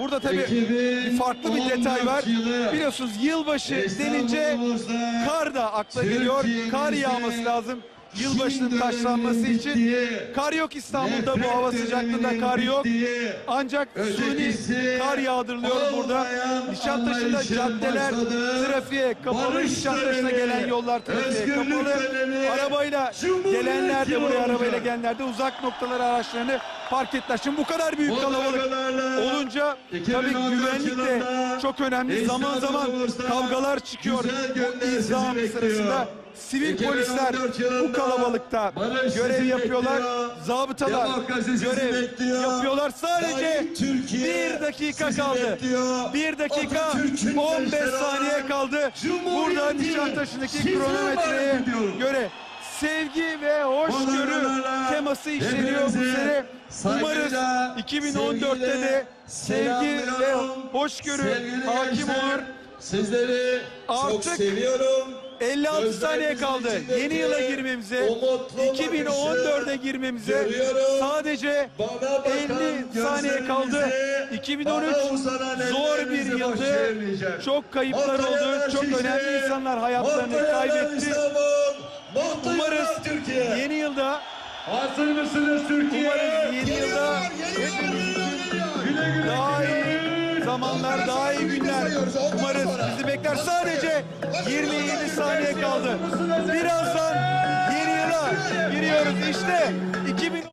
Burada tabii bir farklı bir detay var. Biliyorsunuz yılbaşı denince kar da akla geliyor. Kar yağması lazım yılbaşının taşlanması için. Kar yok İstanbul'da bu hava sıcaklığında kar yok. Ancak suni kar yağdırılıyor burada. Nişantaşı'nda caddeler trafiğe kapalı. Nişantaşı'na gelen yollar trafiğe kapalı. Arabayla gelenler de buraya arabayla gelenler de uzak noktalara araçlarını park ettiler. Şimdi bu kadar büyük kalabalık olunca tabii güvenlik de çok önemli. Zaman zaman kavgalar çıkıyor. Bu izdiham sırasında sivil polisler bu kalabalıkta görev yapıyorlar. Zabıtalar görev yapıyorlar. Sadece bir dakika kaldı. Bir dakika 15 saniye kaldı. Burada Nişantaşı'ndaki kronometreye göre sevgi ve hoşgörü teması işleniyor bu sene. Umarız 2014'te de sevgi ve hoşgörü hakim olur. Sizleri çok Artık seviyorum. 56 saniye kaldı. Yeni yıla girmemize, 2014'e girmemize sadece 50 saniye kaldı. 2013 zor bir yıldı. Çok kayıplar oldu. Çok önemli insanlar hayatlarını kaybetti. Umarız Türkiye. yeni yılda Hazır mısınız Türkiye? Umarız yeni yılda hepimiz için daha iyi zamanlar, daha iyi günler. Umarız bizi bekler. Sadece 27 saniye kaldı. Birazdan yeni yıla giriyoruz. İşte 2000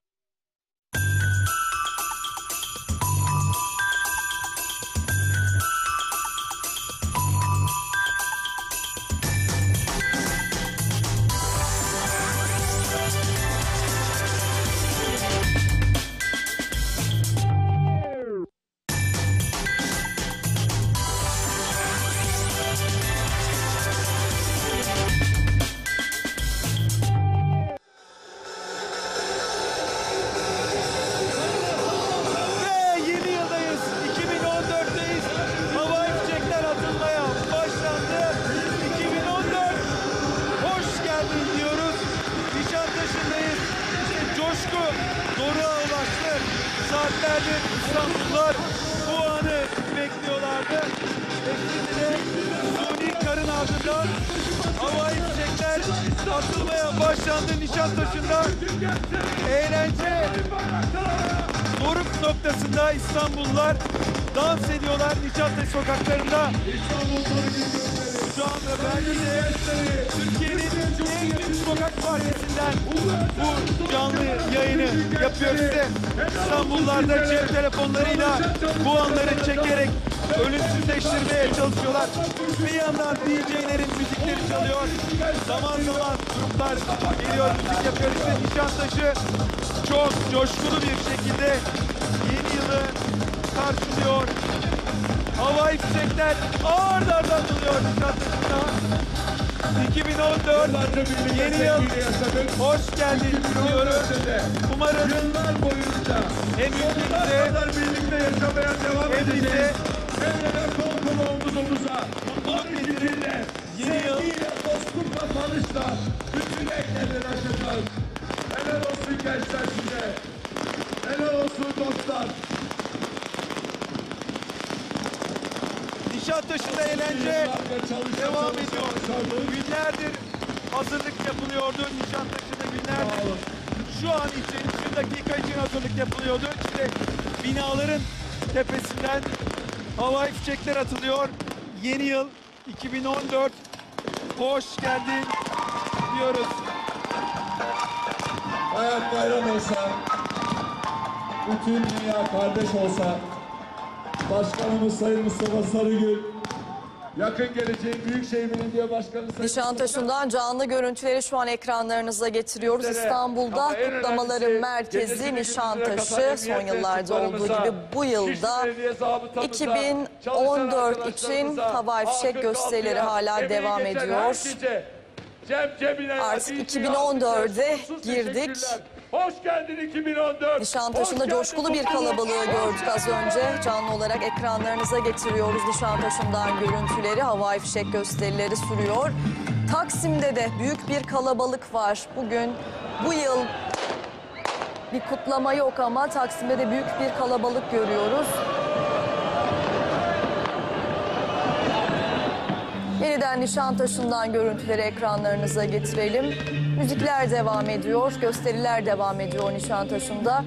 Saatlerdir İstanbullular bu anı bekliyorlardı. Ve şimdi de suni karın ardından havai fişekler atılmaya başlandı Nişantaşı'nda. Eğlence Doruk noktasında İstanbullular dans ediyorlar Nişantaşı sokaklarında. Şu anda belki de Türkiye'nin en büyük sokak partisinden bu canlı yayını yapıyoruz size. İstanbullularda cep telefonlarıyla bu anları çekerek ölümsüzleştirmeye çalışıyorlar. Bir yandan DJ'lerin müzikleri çalıyor. Zaman zaman gruplar geliyor müzik yapıyor. İşte Nişantaşı çok coşkulu bir şekilde yeni yılı. Havai fişekler ağır arda atılıyor Nişantaşı'na. 2014 yeni yıl hoş geldin diyoruz. Umarım Yıllar boyunca ülkemize kadar birlikte yaşamaya devam edeceğiz. ele kol kol omuz omuza. mutluluk getirin. Nişantaşı'nda eğlence devam ediyor. Günlerdir hazırlık yapılıyordu Nişantaşı'nda günlerdir. Şu an için, şu dakika için hazırlık yapılıyordu. İşte binaların tepesinden havai fişekler atılıyor. Yeni yıl 2014 hoş geldin diyoruz. Hayat bayram olsa, bütün dünya kardeş olsa, Başkanımız Sayın Mustafa Sarıgül, yakın geleceğin Büyükşehir Belediye Başkanı Sayın Nişantaşı'ndan canlı görüntüleri şu an ekranlarınıza getiriyoruz. İstanbul'da kutlamaların merkezi Nişantaşı. Son yıllarda olduğu gibi bu yılda Şişli Belediye zabıtamıza, 2014 çalışan için havai fişek gösterileri hala devam ediyor. Artık DJ 2014'e sonsuz girdik. Hoş geldin 2014. Nişantaşı'nda coşkulu bir kalabalığı gördük az önce. Canlı olarak ekranlarınıza getiriyoruz Nişantaşı'ndan görüntüleri. Havai fişek gösterileri sürüyor. Taksim'de de büyük bir kalabalık var. Bugün bu yıl bir kutlama yok ama Taksim'de de büyük bir kalabalık görüyoruz. Hemen Nişantaşı'ndan görüntüleri ekranlarınıza getirelim. Müzikler devam ediyor, gösteriler devam ediyor Nişantaşı'nda.